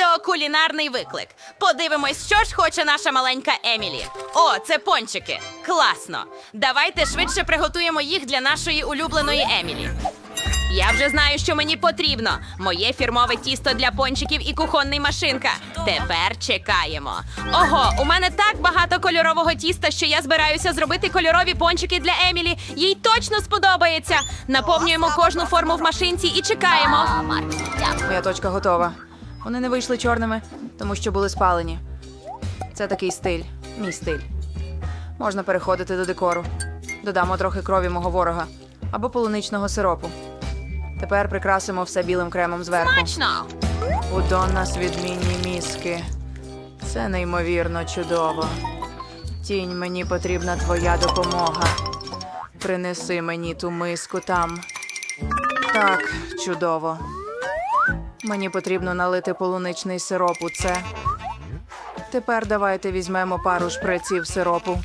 Відеокулінарний виклик. Подивимось, що ж хоче наша маленька Емілі. О, це пончики. Класно. Давайте швидше приготуємо їх для нашої улюбленої Емілі. Я вже знаю, що мені потрібно. Моє фірмове тісто для пончиків і кухонний машинка. Тепер чекаємо. Ого, у мене так багато кольорового тіста, що я збираюся зробити кольорові пончики для Емілі. Їй точно сподобається. Наповнюємо кожну форму в машинці і чекаємо. Моя точка готова. Вони не вийшли чорними, тому що були спалені. Це такий стиль, мій стиль. Можна переходити до декору. Додамо трохи крові мого ворога або полуничного сиропу. Тепер прикрасимо все білим кремом зверху. Смачно! У Доннас відмінні мізки. Це неймовірно чудово. Тінь, мені потрібна твоя допомога. Принеси мені ту миску там. Так, чудово. Мені потрібно налити полуничний сироп у це. Тепер давайте візьмемо пару шприців сиропу.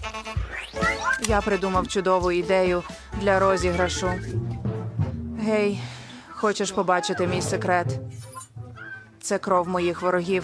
Я придумав чудову ідею для розіграшу. Гей, хочеш побачити мій секрет? Це кров моїх ворогів.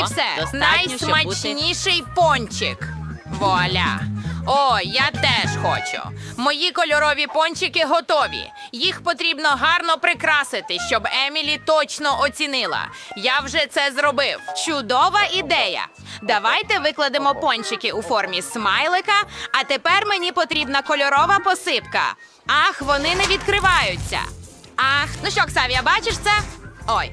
і все. Найсмачніший пончик. Вуаля. О, я теж хочу. Мої кольорові пончики готові. Їх потрібно гарно прикрасити, щоб Емілі точно оцінила. Я вже це зробив. Чудова ідея. Давайте викладемо пончики у формі смайлика, а тепер мені потрібна кольорова посипка. Ах, вони не відкриваються. Ах, ну що, Ксавія, бачиш це? Ой.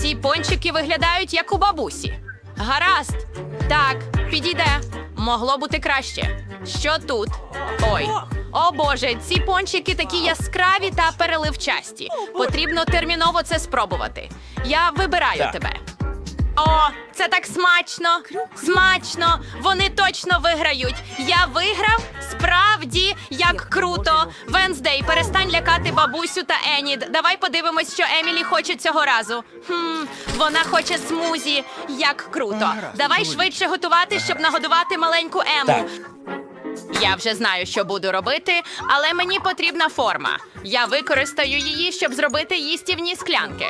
ці пончики виглядають як у бабусі. Гаразд. Так, підійде. Могло бути краще. Що тут? Ой. О Боже, ці пончики такі яскраві та переливчасті. Потрібно терміново це спробувати. Я вибираю тебе. О, це так смачно! Смачно! Вони точно виграють! Я виграв? Справді, як круто! Венздей, перестань лякати бабусю та Енід. Давай подивимось, що Емілі хоче цього разу. Хм, вона хоче смузі. Як круто! Давай швидше готувати, щоб нагодувати маленьку Ему. Я вже знаю, що буду робити, але мені потрібна форма. Я використаю її, щоб зробити їстівні склянки.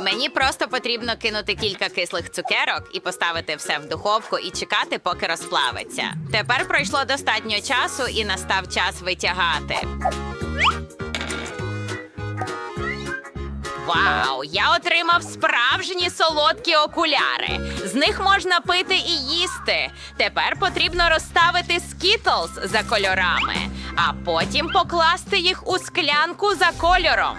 Мені просто потрібно кинути кілька кислих цукерок і поставити все в духовку і чекати, поки розплавиться. Тепер пройшло достатньо часу і настав час витягати. Вау! Я отримав справжні солодкі окуляри. З них можна пити і їсти. Тепер потрібно розставити скітлз за кольорами, а потім покласти їх у склянку за кольором.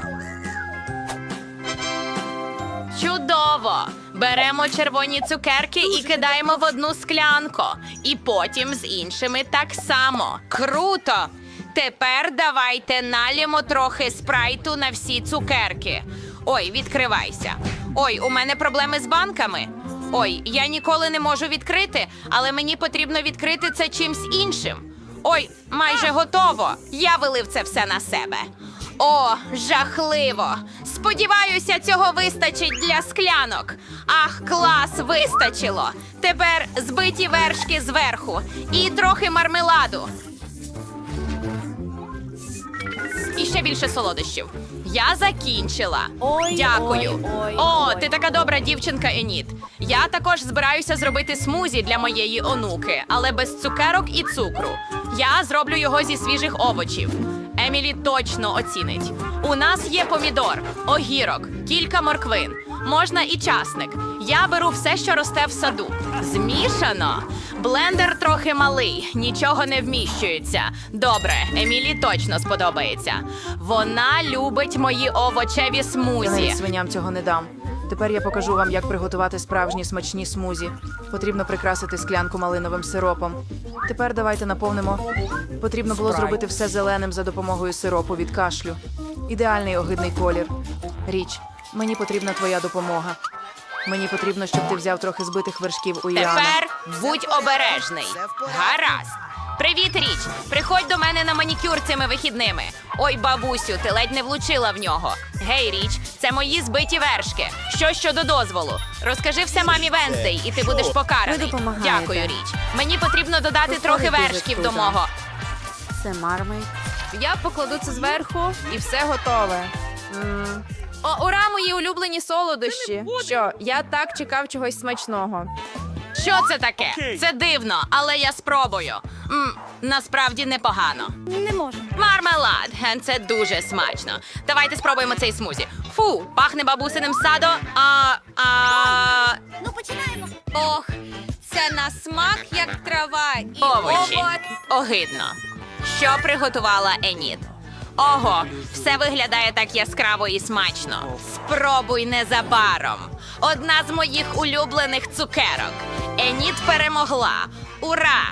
Чудово! Беремо червоні цукерки і кидаємо в одну склянку. І потім з іншими так само. Круто! Тепер давайте налємо трохи спрайту на всі цукерки. Ой, відкривайся. Ой, у мене проблеми з банками. Ой, я ніколи не можу відкрити, але мені потрібно відкрити це чимсь іншим. Ой, майже готово. Я вилив це все на себе. О, жахливо! Сподіваюся, цього вистачить для склянок. Ах, клас, вистачило. Тепер збиті вершки зверху і трохи мармеладу. І ще більше солодощів. Я закінчила. Дякую. О, ти така добра дівчинка, Еніт. Я також збираюся зробити смузі для моєї онуки, але без цукерок і цукру. Я зроблю його зі свіжих овочів. Емілі точно оцінить. У нас є помідор, огірок, кілька морквин. Можна і часник. Я беру все, що росте в саду. Змішано. Блендер трохи малий, нічого не вміщується. Добре, Емілі точно сподобається. Вона любить мої овочеві смузі. навіть свиням цього не дам. Тепер я покажу вам, як приготувати справжні смачні смузі. Потрібно прикрасити склянку малиновим сиропом. Тепер давайте наповнимо. Потрібно було зробити все зеленим за допомогою сиропу від кашлю. Ідеальний огидний колір. Річ, мені потрібна твоя допомога. Мені потрібно, щоб ти взяв трохи збитих вершків у Яни. Тепер будь обережний. Гаразд. Привіт, річ. Приходь до мене на манікюр цими вихідними. Ой, бабусю, ти ледь не влучила в нього. Гей, річ, це мої збиті вершки. Що щодо дозволу? Розкажи все мамі Венздей, і ти будеш покараний. Ви допомагаєте. Дякую, річ. Мені потрібно додати трохи вершків до мого. Це мармель. Я покладу це зверху і все готове. М. О, ура, мої улюблені солодощі. Що, я так чекав чогось смачного. Що це таке? Це дивно, але я спробую. м насправді непогано. Не можу. Мармелад. Ген, Це дуже смачно. Давайте спробуємо цей смузі. Фу, пахне бабусиним садо. А, а... Ну починаємо. Ох, Це на смак, як трава. І овочі. овоч. Огидно. Що приготувала Еніт? Ого, все виглядає так яскраво і смачно. Спробуй незабаром. Одна з моїх улюблених цукерок. Еніт перемогла. Ура!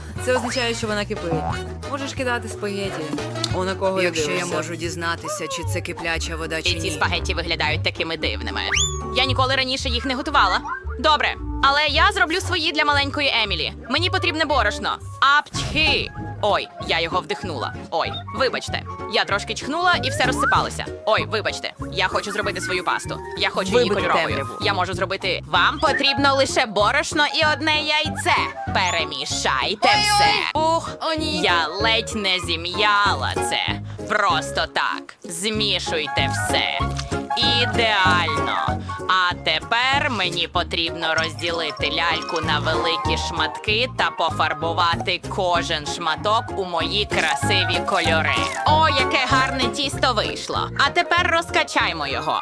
Це означає, що вона кипить. Можеш кидати спагеті. О, на кого Якщо я дивишся. можу дізнатися, чи це кипляча вода, чи І ці спагеті спагетті виглядають такими дивними. Я ніколи раніше їх не готувала. Добре, але я зроблю свої для маленької Емілі. Мені потрібне борошно. Апчхи! Ой, я його вдихнула. Ой, вибачте. Я трошки чхнула і все розсипалося. Ой, вибачте. Я хочу зробити свою пасту. Я хочу її Вибити кольоровою. темряву. Я можу зробити. Вам потрібно лише борошно і одне яйце. Перемішайте все. Ух, О, ні. я ледь не зім'яла це. Просто так. Змішуйте все. Ідеально. А тепер мені потрібно розділити ляльку на великі шматки та пофарбувати кожен шматок у мої красиві кольори. О, яке гарне тісто вийшло. А тепер розкачаймо його.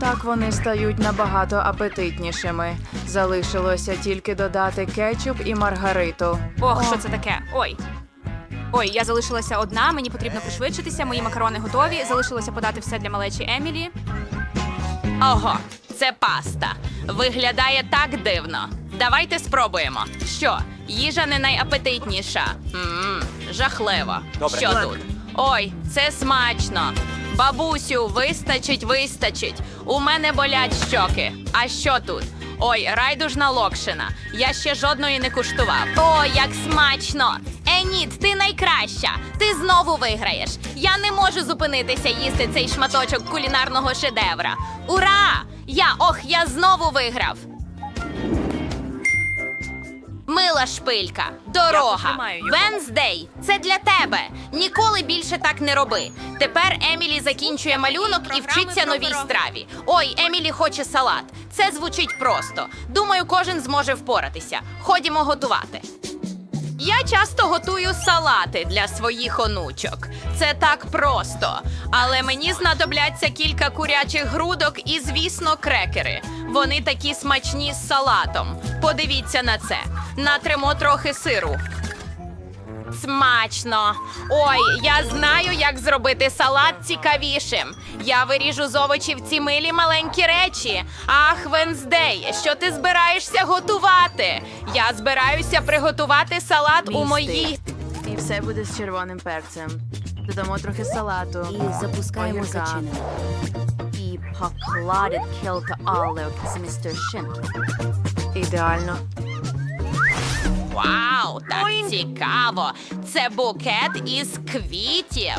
Так вони стають набагато апетитнішими. Залишилося тільки додати кетчуп і маргариту. Ох, що це таке? Ой. Ой, я залишилася одна, мені потрібно пришвидшитися, мої макарони готові. Залишилося подати все для малечі Емілі. Ого, це паста. Виглядає так дивно. Давайте спробуємо. Що, їжа не найапетитніша? Мм, жахливо. Що тут? Ой, це смачно. Бабусю, вистачить, вистачить. У мене болять щоки. А що тут? Ой, райдужна локшина. Я ще жодної не куштував. О, як смачно! Еніт, ти найкраща. Ти знову виграєш. Я не можу зупинитися їсти цей шматочок кулінарного шедевра. Ура! Я ох, я знову виграв. Мила шпилька, дорога. Венздей, це для тебе. Ніколи більше так не роби. Тепер Емілі закінчує малюнок і вчиться новій страві. Ой, Емілі хоче салат. Це звучить просто. Думаю, кожен зможе впоратися. Ходімо готувати. Я часто готую салати для своїх онучок. Це так просто. Але мені знадобляться кілька курячих грудок і, звісно, крекери. Вони такі смачні з салатом. Подивіться на це. Натримо трохи сиру. Смачно. Ой, я знаю, як зробити салат цікавішим. Я виріжу з овочів ці милі маленькі речі. Ах, Венздей, що ти збираєшся готувати? Я збираюся приготувати салат у моїй. І все буде з червоним перцем. Додамо трохи салату. І запускаємо зачинення. І покладить кілька олив з містер Шин. Ідеально. Вау, так цікаво. Це букет із квітів.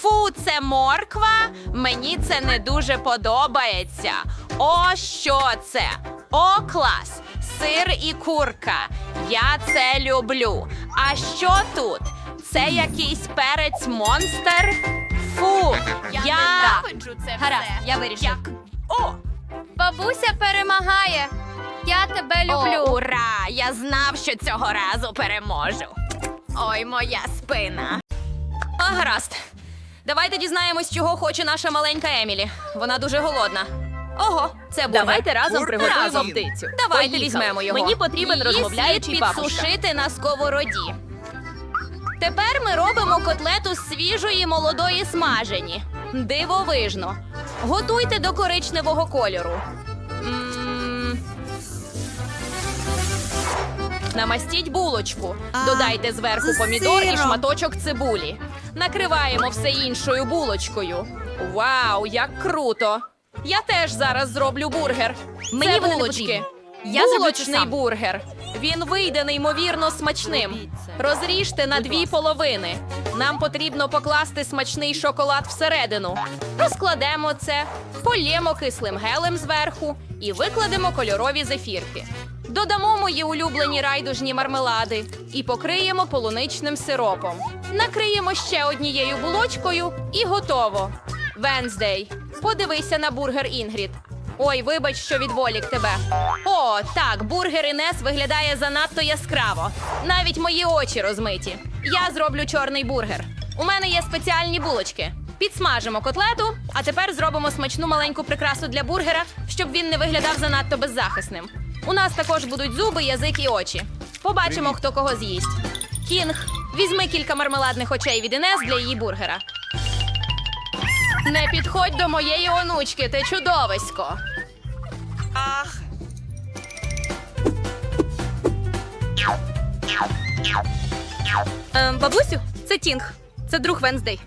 Фу, це морква. Мені це не дуже подобається. О, що це? О, клас! Сир і курка. Я це люблю. А що тут? Це якийсь перець монстр? Фу, я, ненавиджу це Гаразд, я вирішив. Як? О, Бабуся перемагає. Я тебе О, люблю. ура! Я знав, що цього разу переможу. Ой, моя спина. А, гаразд. Давайте дізнаємось, чого хоче наша маленька Емілі. Вона дуже голодна. Ого, це бургер. Давайте разом приготуємо птицю. Давайте Поїхали. візьмемо його. Мені потрібен Її розмовляючий слід папушка. підсушити на сковороді. Тепер ми робимо котлету з свіжої молодої смажені. Дивовижно. Готуйте до коричневого кольору. Намастіть булочку. Додайте зверху помідор і шматочок цибулі. Накриваємо все іншою булочкою. Вау, як круто! Я теж зараз зроблю бургер. Мені Це вони не булочки. потрібні. Я зроблю це Булочний сам. бургер. Він вийде неймовірно смачним. Розріжте на дві половини. Нам потрібно покласти смачний шоколад всередину. Розкладемо це, полємо кислим гелем зверху і викладемо кольорові зефірки. Додамо мої улюблені райдужні мармелади і покриємо полуничним сиропом. Накриємо ще однією булочкою і готово. Венздей, подивися на бургер Інгрід. Ой, вибач, що відволік тебе. О, так, бургер Інес виглядає занадто яскраво. Навіть мої очі розмиті. Я зроблю чорний бургер. У мене є спеціальні булочки. Підсмажимо котлету, а тепер зробимо смачну маленьку прикрасу для бургера, щоб він не виглядав занадто беззахисним. У нас також будуть зуби, язик і очі. Побачимо, хто кого з'їсть. Кінг, візьми кілька мармеладних очей від Інес для її бургера. Не підходь до моєї онучки, ти чудовисько. Ах, Ем, бабусю, це Тінг. Це друг Венздей.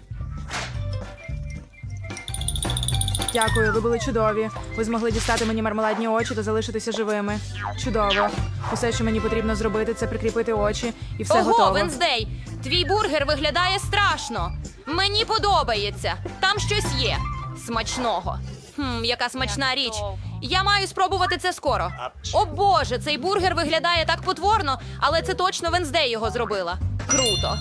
Дякую, ви були чудові. Ви змогли дістати мені мармеладні очі та залишитися живими. Чудово. Усе, що мені потрібно зробити, це прикріпити очі, і все Ого, готово. Венздей, твій бургер виглядає страшно. Мені подобається. Там щось є. Смачного. Хм, яка смачна річ. Я маю спробувати це скоро. О Боже, цей бургер виглядає так потворно, але це точно Венздей його зробила. Круто.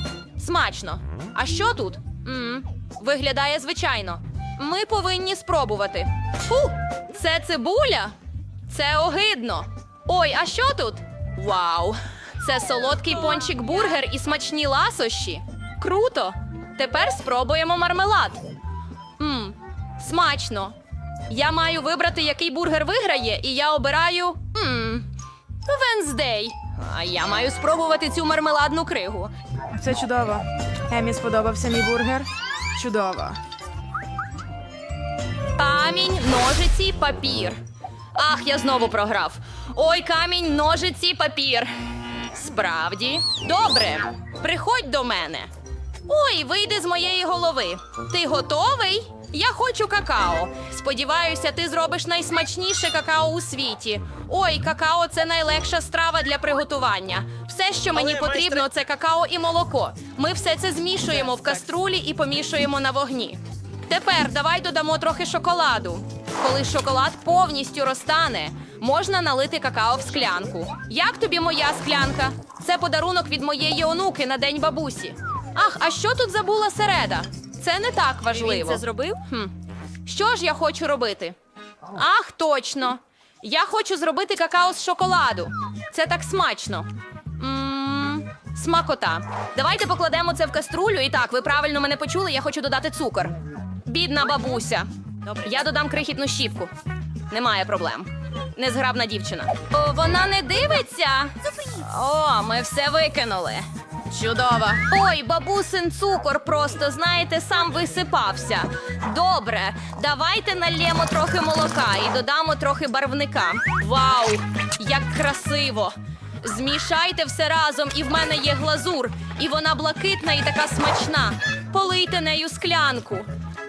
Смачно. А що тут? м виглядає звичайно. Ми повинні спробувати. Фу, це цибуля? Це огидно. Ой, а що тут? Вау! Це солодкий пончик бургер і смачні ласощі. Круто! Тепер спробуємо мармелад. Мм, смачно. Я маю вибрати, який бургер виграє, і я обираю. Мм, Венздей. А я маю спробувати цю мармеладну кригу. Це чудово. Емі сподобався мій бургер. Чудово. Камінь, ножиці, папір. Ах, я знову програв. Ой, камінь, ножиці, папір. Справді, добре. Приходь до мене. Ой, вийди з моєї голови. Ти готовий? Я хочу какао. Сподіваюся, ти зробиш найсмачніше какао у світі. Ой, какао це найлегша страва для приготування. Все, що мені потрібно, це какао і молоко. Ми все це змішуємо в каструлі і помішуємо на вогні. Тепер давай додамо трохи шоколаду. Коли шоколад повністю розтане, можна налити какао в склянку. Як тобі моя склянка? Це подарунок від моєї онуки на день бабусі. Ах, а що тут забула середа? Це не так важливо. Він це зробив? Хм. Що ж я хочу робити? Ах, точно. Я хочу зробити какао з шоколаду. Це так смачно. Мм, Смакота. Давайте покладемо це в каструлю. І так, ви правильно мене почули, я хочу додати цукор. Бідна бабуся. Я додам крихітну щіпку. Немає проблем. Незграбна дівчина. О, вона не дивиться. О, ми все викинули. Чудово. Ой, бабусин цукор просто, знаєте, сам висипався. Добре, давайте нальємо трохи молока і додамо трохи барвника. Вау, як красиво! Змішайте все разом, і в мене є глазур. І вона блакитна і така смачна. Полийте нею склянку,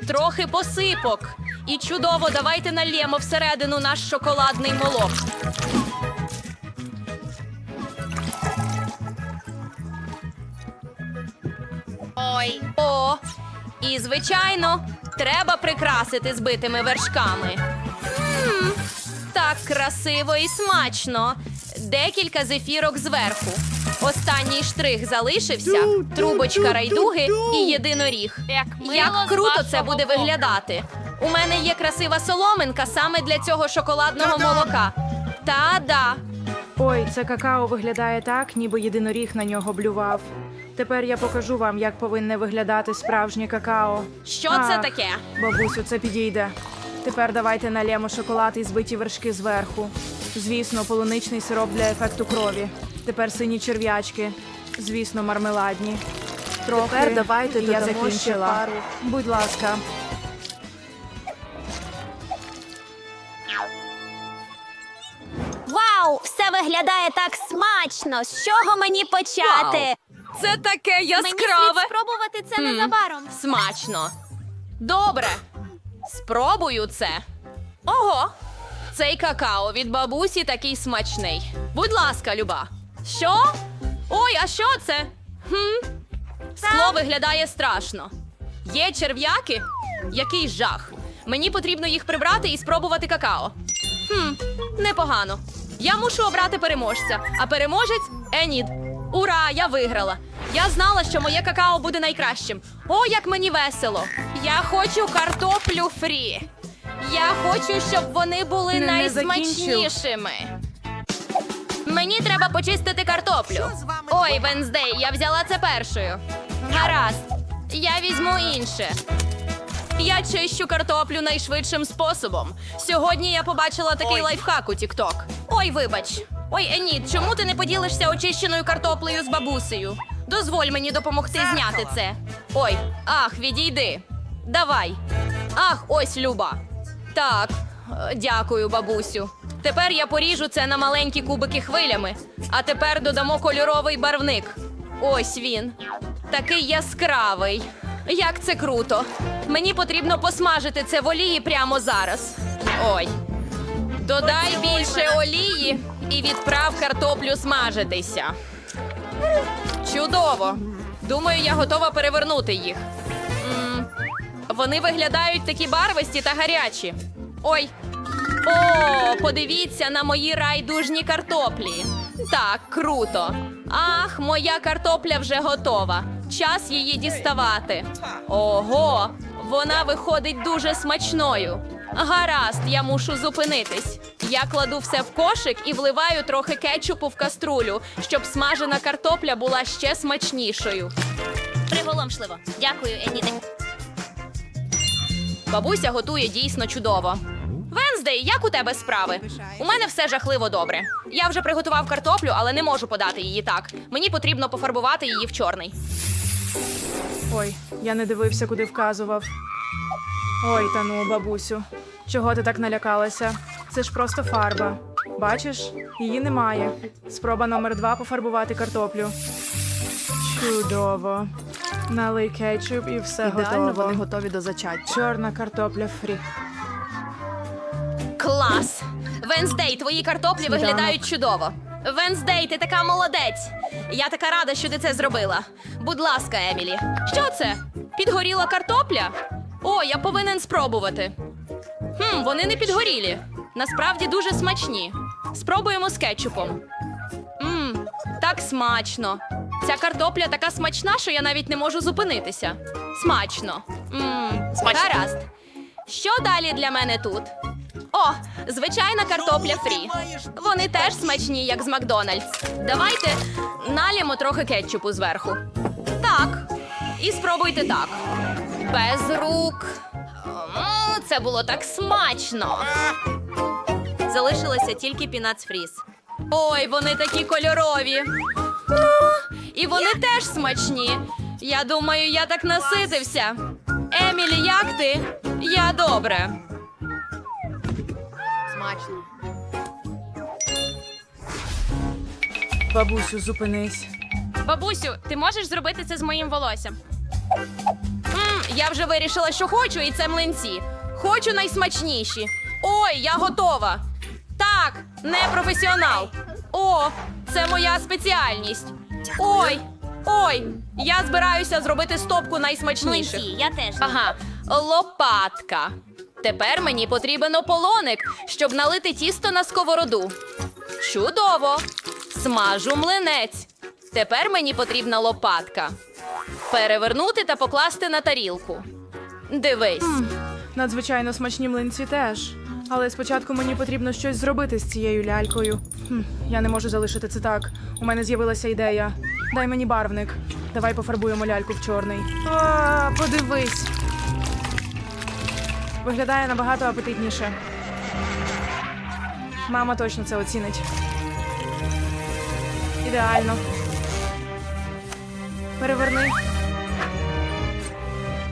трохи посипок. І чудово, давайте нальємо всередину наш шоколадний молок. Ой. О, і звичайно, треба прикрасити збитими вершками. М, так красиво і смачно. Декілька зефірок зверху. Останній штрих залишився, трубочка райдуги і єдиноріг. Як Як круто це буде боку. виглядати. У мене є красива соломинка саме для цього шоколадного молока. Та-да. Ой, це какао виглядає так, ніби єдиноріг на нього блював. Тепер я покажу вам, як повинне виглядати справжнє какао. Що це таке? Бабусю, це підійде. Тепер давайте налємо шоколад і збиті вершки зверху. Звісно, полуничний сироп для ефекту крові. Тепер сині черв'ячки. Звісно, мармеладні. Трохи. Тепер давайте я додамо ще закінчила. пару. Будь ласка. Вау, все виглядає так смачно. З чого мені почати? Це таке Мені яскраве. слід спробувати це незабаром. Смачно. Добре. Спробую це. Ого. Цей какао від бабусі такий смачний. Будь ласка, Люба. Що? Ой, а що це? Хм? Скло виглядає страшно. Є черв'яки? Який жах. Мені потрібно їх прибрати і спробувати какао. Хм, непогано. Я мушу обрати переможця, а переможець Енід. Ура! Я виграла. Я знала, що моє какао буде найкращим. О, як мені весело! Я хочу картоплю фрі. Я хочу, щоб вони були Не- не найсмачнішими. Мені треба почистити картоплю. Ой, Венздей, я взяла це першою. Гаразд, я візьму інше. Я чищу картоплю найшвидшим способом. Сьогодні я побачила такий лайфхак у TikTok. Ой, вибач. Ой, Еніт, чому ти не поділишся очищеною картоплею з бабусею? Дозволь мені допомогти зняти це. Ой, ах, відійди. Давай. Ах, ось Люба. Так, дякую, бабусю. Тепер я поріжу це на маленькі кубики хвилями. А тепер додамо кольоровий барвник. Ось він. Такий яскравий. Як це круто. Мені потрібно посмажити це в олії прямо зараз. Ой. Додай більше олії і відправ картоплю смажитися. Чудово. Думаю, я готова перевернути їх. Вони виглядають такі барвисті та гарячі. Ой. О, подивіться на мої райдужні картоплі. Так, круто. Ах, моя картопля вже готова. Час її діставати. Ого, вона виходить дуже смачною. Гаразд, я мушу зупинитись. Я кладу все в кошик і вливаю трохи кетчупу в каструлю, щоб смажена картопля була ще смачнішою. Приголомшливо. Дякую, Еніде. Бабуся готує дійсно чудово. Венздей, як у тебе справи? У мене все жахливо добре. Я вже приготував картоплю, але не можу подати її так. Мені потрібно пофарбувати її в чорний. Ой, я не дивився, куди вказував. Ой, та ну, бабусю. Чого ти так налякалася? Це ж просто фарба. Бачиш, її немає. Спроба номер два пофарбувати картоплю. Чудово. Налий кетчуп і все Ідеально готово. вони готові до зачаття. Чорна картопля фрі. Клас! Венздей, твої картоплі Сніданок. виглядають чудово. Венздей, ти така молодець. Я така рада, що ти це зробила. Будь ласка, Емілі. Що це? Підгоріла картопля? О, я повинен спробувати. Хм, вони не підгорілі. Насправді дуже смачні. Спробуємо з кетчупом. Мм, так смачно. Ця картопля така смачна, що я навіть не можу зупинитися. Смачно. Мм, гаразд. Що далі для мене тут? О, звичайна картопля фрі. Вони теж смачні, як з Макдональдс. Давайте налємо трохи кетчупу зверху. Так. І спробуйте так. Без рук. М, Це було так смачно. Залишилося тільки пінац фріз. Ой, вони такі кольорові. І вони теж смачні. Я думаю, я так наситився. Емілі, як ти? Я добре. Смачно. Бабусю, зупинись. Бабусю, ти можеш зробити це з моїм волоссям? м я вже вирішила, що хочу, і це млинці. Хочу найсмачніші. Ой, я готова. Так, не професіонал. О, це моя спеціальність. Ой, ой, я збираюся зробити стопку найсмачніших. Млинці, я теж. Ага, лопатка. Тепер мені потрібен ополоник, щоб налити тісто на сковороду. Чудово! Смажу млинець. Тепер мені потрібна лопатка. Перевернути та покласти на тарілку. Дивись. Надзвичайно смачні млинці теж. Але спочатку мені потрібно щось зробити з цією лялькою. Хм, я не можу залишити це так. У мене з'явилася ідея. Дай мені барвник. Давай пофарбуємо ляльку в чорний. А, подивись. Виглядає набагато апетитніше. Мама точно це оцінить. Ідеально. Переверни.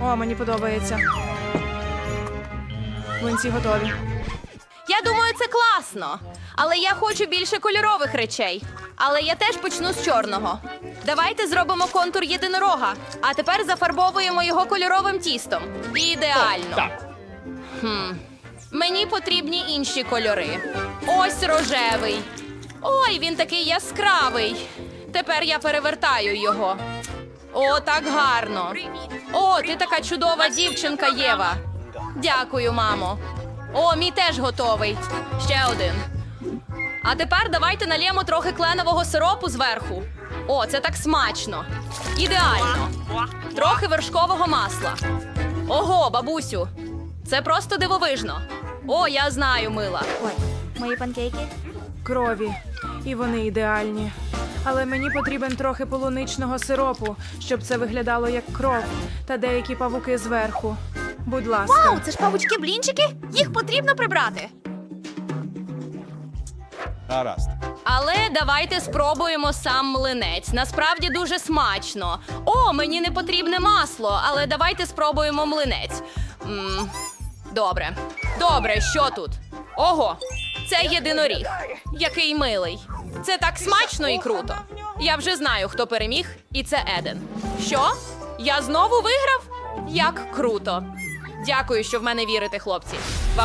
О, мені подобається. Млинці готові. Я думаю, це класно. Але я хочу більше кольорових речей. Але я теж почну з чорного. Давайте зробимо контур єдинорога, а тепер зафарбовуємо його кольоровим тістом. Ідеально. Хм. Мені потрібні інші кольори. Ось рожевий. Ой, він такий яскравий. Тепер я перевертаю його. О, так гарно. О, ти така чудова дівчинка, Єва. Дякую, мамо. О, мій теж готовий. Ще один. А тепер давайте налємо трохи кленового сиропу зверху. О, це так смачно. Ідеально. Трохи вершкового масла. Ого, бабусю. Це просто дивовижно. О, я знаю, мила. Ой, Мої панкейки? Крові. І вони ідеальні. Але мені потрібен трохи полуничного сиропу, щоб це виглядало як кров, та деякі павуки зверху. Будь ласка. Вау, це ж павучки-блінчики? Їх потрібно прибрати. Гаразд. Але давайте спробуємо сам млинець. Насправді дуже смачно. О, мені не потрібне масло, але давайте спробуємо млинець. м добре. Добре, що тут? Ого, це єдиноріг. Який милий. Це так смачно і круто. Я вже знаю, хто переміг, і це Еден. Що? Я знову виграв? Як круто. Дякую, що в мене вірите, хлопці. Вам